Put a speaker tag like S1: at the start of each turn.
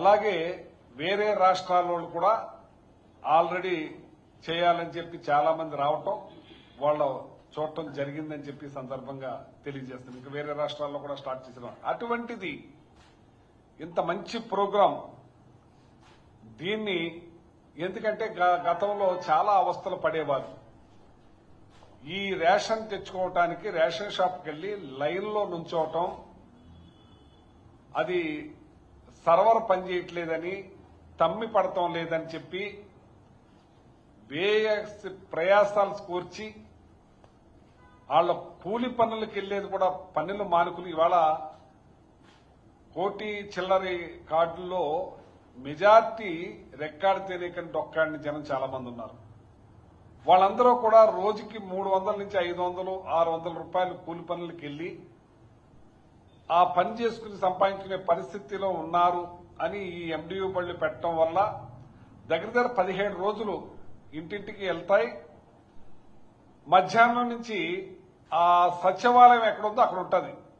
S1: అలాగే వేరే రాష్ట్రాల వాళ్ళు కూడా ఆల్రెడీ చేయాలని చెప్పి చాలా మంది రావటం వాళ్ళ చూడటం జరిగిందని చెప్పి సందర్భంగా తెలియజేస్తుంది ఇంకా వేరే రాష్ట్రాల్లో కూడా స్టార్ట్ చేసిన. అటువంటిది ఇంత మంచి ప్రోగ్రాం దీన్ని ఎందుకంటే గ- గతంలో చాలా అవస్థలు పడేవారు ఈ రేషన్ తెచ్చుకోవటానికి రేషన్ షాప్కి వెళ్ళి లైన్లో నుంచోవటం అది సర్వర్ పనిచేయట్లేదని తమ్మి పడటం లేదని చెప్పి వేయ ప్రయాసాలు స్కూర్చి వాళ్ళ కూలి పనులకు వెళ్ళేది కూడా పన్నులు మానుకులు. ఇవాళ కోటి చిల్లరి కార్డుల్లో మెజార్టీ రెక్కాడి తెలియకని డొక్కాడిని జనం చాలా మంది ఉన్నారు. వాళ్ళందరూ కూడా రోజుకి మూడు వందల నుంచి ఐదు వందలు ఆరు వందల రూపాయలు కూలి పనులకు వెళ్ళి ఆ పని చేసుకుని సంపాదించుకునే పరిస్థితిలో ఉన్నారు అని ఈ ఎండియూ బళ్ళు పెట్టడం వల్ల దగ్గర దగ్గర పదిహేడు రోజులు ఇంటింటికి వెళ్తాయి. మధ్యాహ్నం నుంచి ఆ సచివాలయం ఎక్కడుందో అక్కడ ఉంటుంది.